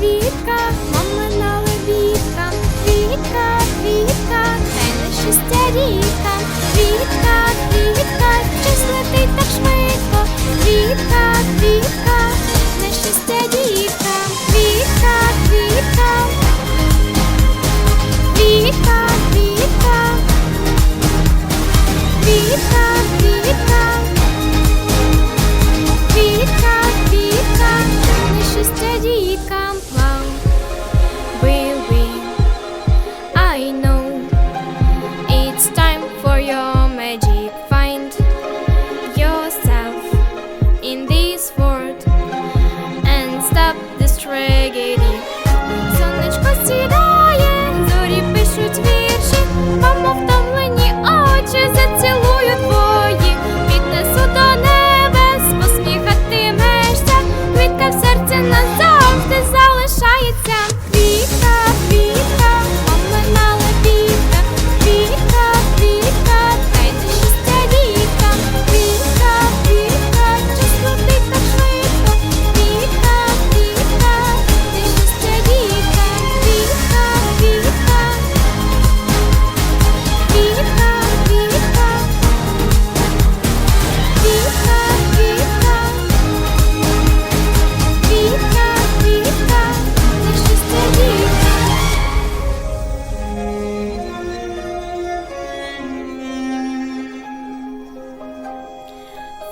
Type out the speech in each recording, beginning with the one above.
квітка, мамина лебідка, квітка, квітка, це не шестеріка, квітка, квітка, час летить так швидко, квітка, квітка, не шестеріка, квітка, квітка, квітка, квітка, квітка, квітка, квітка, квітка. Just a your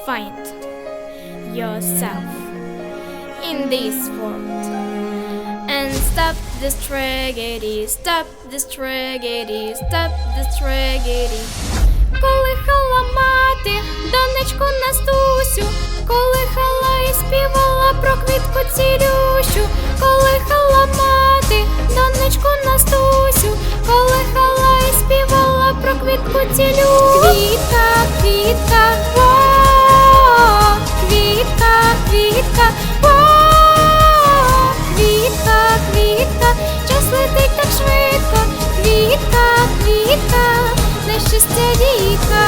find yourself in this world. And stop this tragedy, stop this tragedy, stop this tragedy. Коли хала мати, донечку Настусю, коли хала і співала про квітку цілющу, коли хала мати, донечку Настусю, коли хала і співала про квітку цілющу. Квітка Africa.